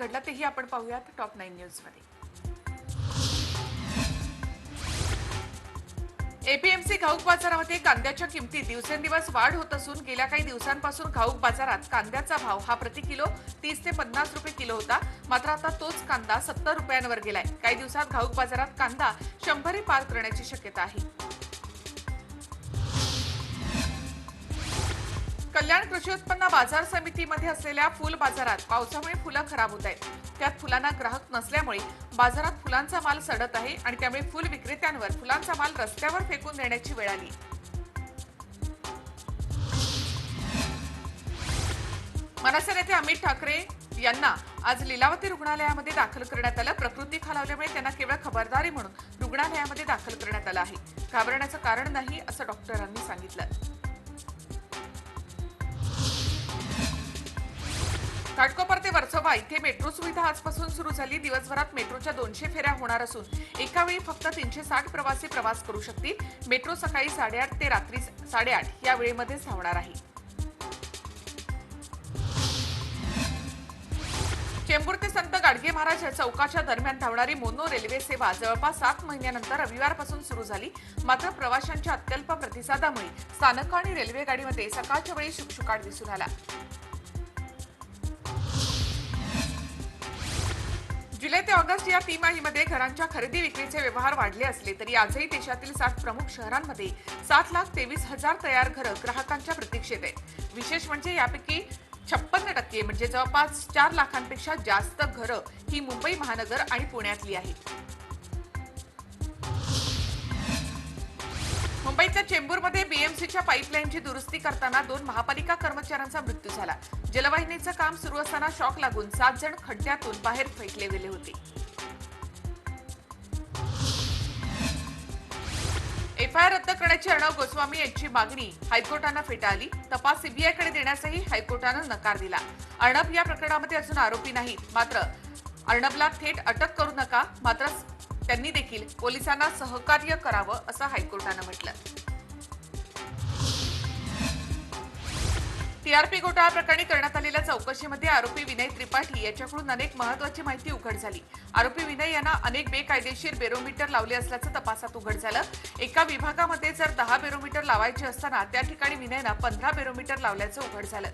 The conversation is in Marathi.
घडलं तेही आपण पाहूयात टॉप नाईन न्यूजमध्ये. एपीएमसी घाऊक बाजारामध्ये कांद्याच्या किमतीत दिवसेंदिवस वाढ होत असून गेल्या काही दिवसांपासून घाऊक बाजारात कांद्याचा भाव हा प्रति किलो तीस ते पन्नास रुपये किलो होता. मात्र आता तोच कांदा सत्तर रुपयांवर गेलाय. काही दिवसात घाऊक बाजारात कांदा शंभरी पार करण्याची शक्यता आहे. कल्याण कृषी उत्पन्न बाजार समितीमध्ये असलेल्या फुल बाजारात पावसामुळे फुलं खराब होत आहेत. त्यात फुलांना ग्राहक नसल्यामुळे बाजारात फुलांचा माल सडत आहे आणि त्यामुळे फुल विक्रेत्यांवर फुलांचा माल रस्त्यावर फेकून देण्याची वेळ आली. मनसे नेते अमित ठाकरे यांना आज लीलावती रुग्णालयामध्ये दाखल करण्यात आलं. प्रकृती खालावल्यामुळे त्यांना केवळ खबरदारी म्हणून रुग्णालयामध्ये दाखल करण्यात आलं आहे. घाबरण्याचं कारण नाही असं डॉक्टरांनी सांगितलं. घाटकोपर ते वर्सोवा इथे मेट्रो सुविधा आजपासून सुरू झाली. दिवसभरात मेट्रोच्या दोनशे फेऱ्या होणार असून एका वेळी फक्त तीनशे साठ प्रवासी प्रवास करू शकतील. मेट्रो सकाळी साडेआठ ते रात्री साडेआठ या वेळेमध्ये धावणार आहे. चेंबूर ते संत गाडगे महाराज या चौकाच्या दरम्यान धावणारी मोनो रेल्वे सेवा जवळपास सात महिन्यानंतर रविवारपासून सुरू झाली. मात्र प्रवाशांच्या अत्यल्प प्रतिसादामुळे स्थानक आणि रेल्वे गाडीमध्ये सकाळच्या वेळी शुकशुकाट दिसून आला. जुलै ते ऑगस्ट या तिमाहीमध्ये घरांच्या खरेदी विक्रीचे व्यवहार वाढले असले तरी आजही देशातील सात प्रमुख शहरांमध्ये सात लाख तेवीस हजार तयार घरं ग्राहकांच्या प्रतीक्षेत आहेत. विशेष म्हणजे यापैकी छप्पन्न टक्के म्हणजे जवळपास चार लाखांपेक्षा जास्त घरं ही मुंबई महानगर आणि पुण्यातली आहेत. मुंबईच्या चेंबूरमध्ये बीएमसीच्या पाईपलाईनची दुरुस्ती करताना दोन महापालिका कर्मचाऱ्यांचा मृत्यू झाला. जलवाहिनीचं काम सुरू असताना शॉक लागून सात जण खड्ड्यातून बाहेर फेकले गेले होते. एफआयआर रद्द करण्याची अर्णव गोस्वामी यांची मागणी हायकोर्टानं फेटाळली. तपास सीबीआयकडे देण्यासही हायकोर्टानं नकार दिला. अर्णब या प्रकरणामध्ये अजून आरोपी नाहीत. मात्र अर्णबला थेट अटक करू नका. मात्र त्यांनी देखील पोलिसांना सहकार्य करावं असं हायकोर्टानं म्हटलं. टीआरपी घोटाळा प्रकरणी करण्यात आलेल्या चौकशीमध्ये आरोपी विनय त्रिपाठी याच्याकडून अनेक महत्वाची माहिती उघड झाली. आरोपी विनय यांना अनेक बेकायदेशीर बेरोमीटर लावले असल्याचं तपासात उघड झालं. एका विभागामध्ये जर दहा बेरोमीटर लावायचे असताना त्या ठिकाणी विनयनं पंधरा बेरोमीटर लावल्याचं उघड झालं.